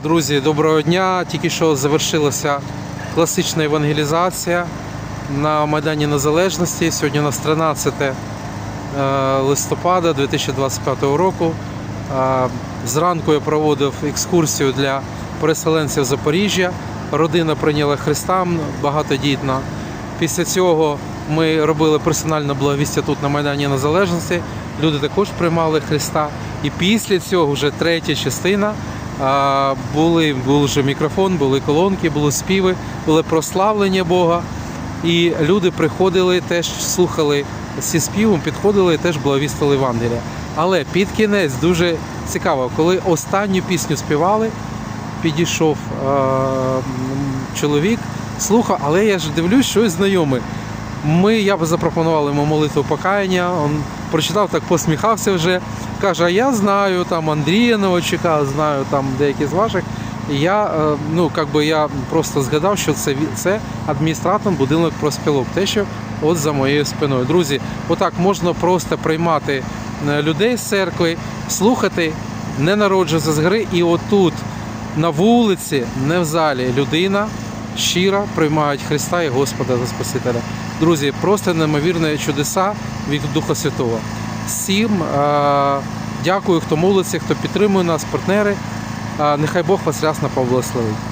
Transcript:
Друзі, доброго дня. Тільки що завершилася класична евангелізація на Майдані Незалежності. Сьогодні у нас 13 е, листопада 2025 року. Е, Зранку я проводив екскурсію для переселенців Запоріжжя. Родина прийняла Христа багатодітна. Після цього ми робили персональне благовістя тут на Майдані Незалежності. Люди також приймали Христа. І після цього вже третя частина. Були, був вже мікрофон, були колонки, були співи, були прославлення Бога. І люди приходили, теж слухали зі співом, підходили і теж благовістили Євангелія. Але під кінець дуже цікаво, коли останню пісню співали, підійшов е, чоловік, слухав, але я ж дивлюсь, щось знайоме. Ми, я б запропонував йому молитву покаяння, він прочитав, так посміхався вже. Каже, я знаю там Андрія Новочука, знаю там деякі з ваших. Я, е, ну, как би я просто згадав, що це, це адміністратор будинок проспілок, те, що от за моєю спиною. Друзі, отак можна просто приймати е, людей з церкви, слухати, не народжуватися з гри, і отут на вулиці, не в залі, людина щиро приймають Христа і Господа за Спасителя. Друзі, просто неймовірні чудеса від Духа Святого. Всім е, дякую, хто молиться, хто підтримує нас, партнери. Е, нехай Бог вас рясно поблагословить.